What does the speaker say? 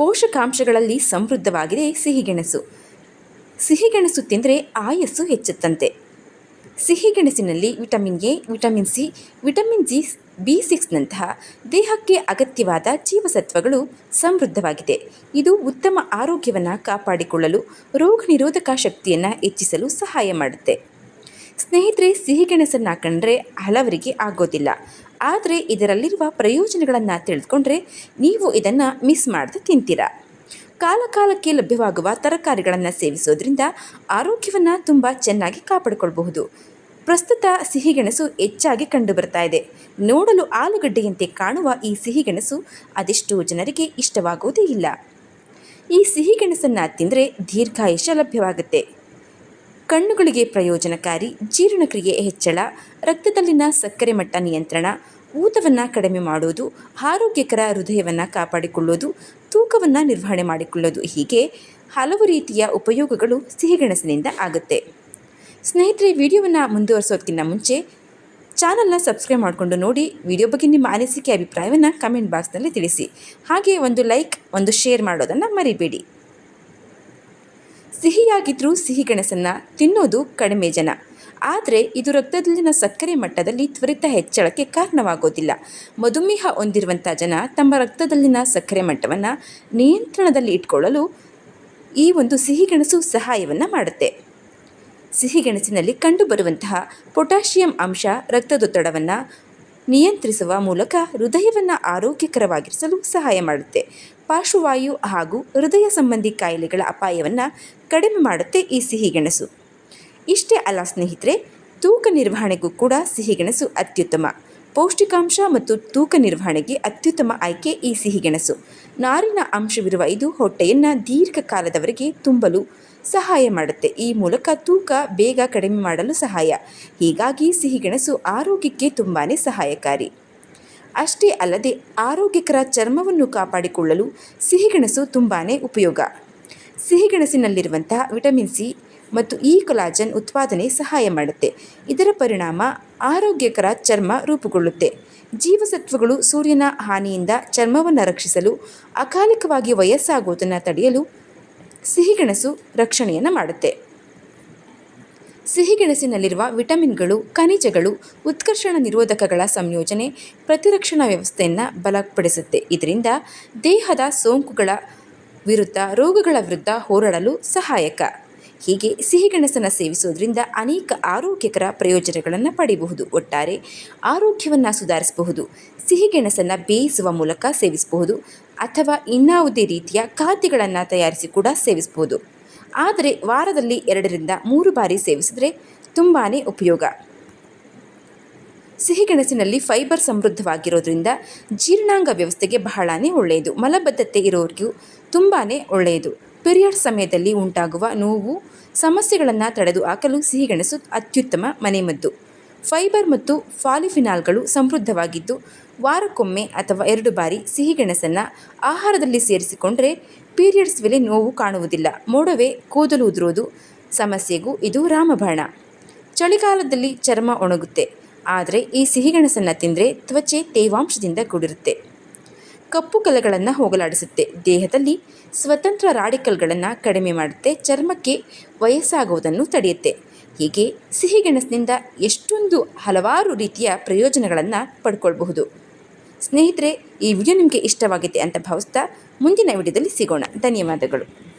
ಪೋಷಕಾಂಶಗಳಲ್ಲಿ ಸಮೃದ್ಧವಾಗಿದೆ ಸಿಹಿಗೆಣಸು. ಸಿಹಿಗೆಣಸು ತಿಂದರೆ ಆಯಸ್ಸು ಹೆಚ್ಚುತ್ತಂತೆ. ಸಿಹಿಗೆಣಸಿನಲ್ಲಿ vitamin A, vitamin C, vitamin G, B ಸಿಕ್ಸ್ನಂತಹ ದೇಹಕ್ಕೆ ಅಗತ್ಯವಾದ ಜೀವಸತ್ವಗಳು ಸಮೃದ್ಧವಾಗಿದೆ. ಇದು ಉತ್ತಮ ಆರೋಗ್ಯವನ್ನು ಕಾಪಾಡಿಕೊಳ್ಳಲು ರೋಗ ನಿರೋಧಕ ಶಕ್ತಿಯನ್ನು ಹೆಚ್ಚಿಸಲು ಸಹಾಯ ಮಾಡುತ್ತೆ. ಸ್ನೇಹಿತರೆ, ಸಿಹಿಗೆಣಸನ್ನು ಕಂಡ್ರೆ ಹಲವರಿಗೆ ಆಗೋದಿಲ್ಲ. ಆದರೆ ಇದರಲ್ಲಿರುವ ಪ್ರಯೋಜನಗಳನ್ನು ತಿಳಿದುಕೊಂಡ್ರೆ ನೀವು ಇದನ್ನು ಮಿಸ್ ಮಾಡದೆ ತಿಂತೀರಾ? ಕಾಲಕಾಲಕ್ಕೆ ಲಭ್ಯವಾಗುವ ತರಕಾರಿಗಳನ್ನು ಸೇವಿಸೋದ್ರಿಂದ ಆರೋಗ್ಯವನ್ನು ತುಂಬ ಚೆನ್ನಾಗಿ ಕಾಪಾಡಿಕೊಳ್ಬಹುದು. ಪ್ರಸ್ತುತ ಸಿಹಿಗೆಣಸು ಹೆಚ್ಚಾಗಿ ಕಂಡುಬರ್ತಾ ಇದೆ. ನೋಡಲು ಆಲೂಗಡ್ಡೆಯಂತೆ ಕಾಣುವ ಈ ಸಿಹಿಗೆಣಸು ಅದೆಷ್ಟೋ ಜನರಿಗೆ ಇಷ್ಟವಾಗುವುದೇ ಇಲ್ಲ. ಈ ಸಿಹಿಗೆಣಸನ್ನು ತಿಂದರೆ ದೀರ್ಘಾಯುಷ್ಯ ಲಭ್ಯವಾಗುತ್ತೆ. ಕಣ್ಣುಗಳಿಗೆ ಪ್ರಯೋಜನಕಾರಿ, ಜೀರ್ಣಕ್ರಿಯೆ ಹೆಚ್ಚಳ, ರಕ್ತದಲ್ಲಿನ ಸಕ್ಕರೆ ಮಟ್ಟ ನಿಯಂತ್ರಣ, ಊತವನ್ನು ಕಡಿಮೆ ಮಾಡುವುದು ಆರೋಗ್ಯಕರ ಹೃದಯವನ್ನು ಕಾಪಾಡಿಕೊಳ್ಳೋದು, ತೂಕವನ್ನು ನಿರ್ವಹಣೆ ಮಾಡಿಕೊಳ್ಳೋದು ಹೀಗೆ ಹಲವು ರೀತಿಯ ಉಪಯೋಗಗಳು ಸಿಹಿಗೆಣಸಿನಿಂದ ಆಗುತ್ತೆ. ಸ್ನೇಹಿತರೆ ವಿಡಿಯೋವನ್ನು ಮುಂದುವರಿಸೋದಕ್ಕಿಂತ ಮುಂಚೆ ಚಾನಲ್ನ ಸಬ್ಸ್ಕ್ರೈಬ್ ಮಾಡಿಕೊಂಡು ನೋಡಿ, ವಿಡಿಯೋ ಬಗ್ಗೆ ನಿಮ್ಮ ಅನಿಸಿಕೆ, ಅಭಿಪ್ರಾಯವನ್ನು ಕಮೆಂಟ್ ಬಾಕ್ಸ್ನಲ್ಲಿ ತಿಳಿಸಿ. ಹಾಗೆ ಒಂದು ಲೈಕ್, ಒಂದು ಶೇರ್ ಮಾಡೋದನ್ನು ಮರಿಬೇಡಿ. ಸಿಹಿಯಾಗಿದ್ದರೂ ಸಿಹಿಗೆಣಸನ್ನು ತಿನ್ನೋದು ಕಡಿಮೆ ಜನ. ಆದರೆ ಇದು ರಕ್ತದಲ್ಲಿನ ಸಕ್ಕರೆ ಮಟ್ಟದಲ್ಲಿ ತ್ವರಿತ ಹೆಚ್ಚಳಕ್ಕೆ ಕಾರಣವಾಗೋದಿಲ್ಲ. ಮಧುಮೇಹ ಹೊಂದಿರುವಂಥ ಜನ ತಮ್ಮ ರಕ್ತದಲ್ಲಿನ ಸಕ್ಕರೆ ಮಟ್ಟವನ್ನು ನಿಯಂತ್ರಣದಲ್ಲಿ ಇಟ್ಕೊಳ್ಳಲು ಈ ಒಂದು ಸಿಹಿಗೆಣಸು ಸಹಾಯವನ್ನು ಮಾಡುತ್ತೆ. ಸಿಹಿಗೆಣಸಿನಲ್ಲಿ ಕಂಡುಬರುವಂತಹ ಪೊಟ್ಯಾಷಿಯಂ ಅಂಶ ರಕ್ತದೊತ್ತಡವನ್ನು ನಿಯಂತ್ರಿಸುವ ಮೂಲಕ ಹೃದಯವನ್ನು ಆರೋಗ್ಯಕರವಾಗಿರಿಸಲು ಸಹಾಯ ಮಾಡುತ್ತೆ. ಪಾರ್ಶ್ವವಾಯು ಹಾಗೂ ಹೃದಯ ಸಂಬಂಧಿ ಕಾಯಿಲೆಗಳ ಅಪಾಯವನ್ನು ಕಡಿಮೆ ಮಾಡುತ್ತೆ ಈ ಸಿಹಿಗೆಣಸು ಇಷ್ಟೇ ಅಲ್ಲ ಸ್ನೇಹಿತರೆ, ತೂಕ ನಿರ್ವಹಣೆಗೂ ಕೂಡ ಸಿಹಿಗೆಣಸು ಅತ್ಯುತ್ತಮ. ಪೌಷ್ಟಿಕಾಂಶ ಮತ್ತು ತೂಕ ನಿರ್ವಹಣೆಗೆ ಅತ್ಯುತ್ತಮ ಆಯ್ಕೆ ಈ ಸಿಹಿಗೆಣಸು ನಾರಿನ ಅಂಶವಿರುವ ಇದು ಹೊಟ್ಟೆಯನ್ನು ದೀರ್ಘಕಾಲದವರೆಗೆ ತುಂಬಲು ಸಹಾಯ ಮಾಡುತ್ತೆ. ಈ ಮೂಲಕ ತೂಕ ಬೇಗ ಕಡಿಮೆ ಮಾಡಲು ಸಹಾಯ. ಹೀಗಾಗಿ ಸಿಹಿಗೆಣಸು ಆರೋಗ್ಯಕ್ಕೆ ತುಂಬಾ ಸಹಾಯಕಾರಿ. ಅಷ್ಟೇ ಅಲ್ಲದೆ ಆರೋಗ್ಯಕರ ಚರ್ಮವನ್ನು ಕಾಪಾಡಿಕೊಳ್ಳಲು ಸಿಹಿಗೆಣಸು ತುಂಬಾ ಉಪಯೋಗ. ಸಿಹಿಗೆಣಸಿನಲ್ಲಿರುವಂತಹ ವಿಟಮಿನ್ ಸಿ ಮತ್ತು ಈ ಕೊಲಾಜನ್ ಉತ್ಪಾದನೆ ಸಹಾಯ ಮಾಡುತ್ತೆ. ಇದರ ಪರಿಣಾಮ ಆರೋಗ್ಯಕರ ಚರ್ಮ ರೂಪುಗೊಳ್ಳುತ್ತೆ. ಜೀವಸತ್ವಗಳು ಸೂರ್ಯನ ಹಾನಿಯಿಂದ ಚರ್ಮವನ್ನು ರಕ್ಷಿಸಲು ಅಕಾಲಿಕವಾಗಿ ವಯಸ್ಸಾಗುವುದನ್ನು ತಡೆಯಲು ಸಿಹಿಗೆಣಸು ರಕ್ಷಣೆಯನ್ನು ಮಾಡುತ್ತೆ. ಸಿಹಿಗೆಣಸಿನಲ್ಲಿರುವ ವಿಟಮಿನ್ಗಳು, ಖನಿಜಗಳು, ಉತ್ಕರ್ಷಣ ನಿರೋಧಕಗಳ ಸಂಯೋಜನೆ, ಪ್ರತಿರಕ್ಷಣಾ ವ್ಯವಸ್ಥೆಯನ್ನು ಬಲಪಡಿಸುತ್ತೆ. ಇದರಿಂದ ದೇಹದ ಸೋಂಕುಗಳ ವಿರುದ್ಧ, ರೋಗಗಳ ವಿರುದ್ಧ ಹೋರಾಡಲು ಸಹಾಯಕ. ಹೀಗೆ ಸಿಹಿಗೆಣಸನ್ನು ಸೇವಿಸುವುದರಿಂದ ಅನೇಕ ಆರೋಗ್ಯಕರ ಪ್ರಯೋಜನಗಳನ್ನು ಪಡೆಯಬಹುದು ಒಟ್ಟಾರೆ ಆರೋಗ್ಯವನ್ನು ಸುಧಾರಿಸಬಹುದು. ಸಿಹಿಗೆಣಸನ್ನು ಬೇಯಿಸುವ ಮೂಲಕ ಸೇವಿಸಬಹುದು. ಅಥವಾ ಇನ್ನಾವುದೇ ರೀತಿಯ ಖಾದ್ಯಗಳನ್ನು ತಯಾರಿಸಿ ಕೂಡ ಸೇವಿಸಬಹುದು. ಆದರೆ ವಾರದಲ್ಲಿ ಎರಡರಿಂದ ಮೂರು ಬಾರಿ ಸೇವಿಸಿದರೆ ತುಂಬಾ ಉಪಯೋಗ. ಸಿಹಿಗೆಣಸಿನಲ್ಲಿ ಫೈಬರ್ ಸಮೃದ್ಧವಾಗಿರೋದ್ರಿಂದ ಜೀರ್ಣಾಂಗ ವ್ಯವಸ್ಥೆಗೆ ಬಹಳನೇ ಒಳ್ಳೆಯದು. ಮಲಬದ್ಧತೆ ಇರೋರಿಗೂ ತುಂಬಾ ಒಳ್ಳೆಯದು. ಪಿರಿಯಡ್ ಸಮಯದಲ್ಲಿ ಉಂಟಾಗುವ ನೋವು, ಸಮಸ್ಯೆಗಳನ್ನು ತಡೆದು ಹಾಕಲು ಸಿಹಿಗೆಣಸು ಅತ್ಯುತ್ತಮ ಮನೆಮದ್ದು. ಫೈಬರ್ ಮತ್ತು ಫಾಲಿಫಿನಾಲ್ಗಳು ಸಮೃದ್ಧವಾಗಿದ್ದು, ವಾರಕ್ಕೊಮ್ಮೆ ಅಥವಾ ಎರಡು ಬಾರಿ ಸಿಹಿಗೆಣಸನ್ನು ಆಹಾರದಲ್ಲಿ ಸೇರಿಸಿಕೊಂಡರೆ ಪೀರಿಯಡ್ಸ್ ವೇಳೆ ನೋವು ಕಾಣುವುದಿಲ್ಲ. ಮೋಡವೇ ಕೂದಲು ಉದುರೋದು ಸಮಸ್ಯೆಗೂ ಇದು ರಾಮಬಾಣ. ಚಳಿಗಾಲದಲ್ಲಿ ಚರ್ಮ ಒಣಗುತ್ತೆ. ಆದರೆ ಈ ಸಿಹಿಗೆಣಸನ್ನು ತಿಂದರೆ ತ್ವಚೆ ತೇವಾಂಶದಿಂದ ಕೂಡಿರುತ್ತೆ. ಕಪ್ಪು ಕಲೆಗಳನ್ನು ಹೋಗಲಾಡಿಸುತ್ತೆ. ದೇಹದಲ್ಲಿ ಸ್ವತಂತ್ರ ರಾಡಿಕಲ್ಗಳನ್ನು ಕಡಿಮೆ ಮಾಡುತ್ತೆ. ಚರ್ಮಕ್ಕೆ ವಯಸ್ಸಾಗುವುದನ್ನು ತಡೆಯುತ್ತೆ. ಹೀಗೆ ಸಿಹಿಗೆಣಸಿನಿಂದ ಎಷ್ಟೊಂದು ಹಲವಾರು ರೀತಿಯ ಪ್ರಯೋಜನಗಳನ್ನು ಪಡ್ಕೊಳ್ಬಹುದು. ಸ್ನೇಹಿತರೆ, ಈ ವಿಡಿಯೋ ನಿಮಗೆ ಇಷ್ಟವಾಗಿದೆ ಅಂತ ಭಾವಿಸ್ತಾ ಮುಂದಿನ ವಿಡಿಯೋದಲ್ಲಿ ಸಿಗೋಣ. ಧನ್ಯವಾದಗಳು.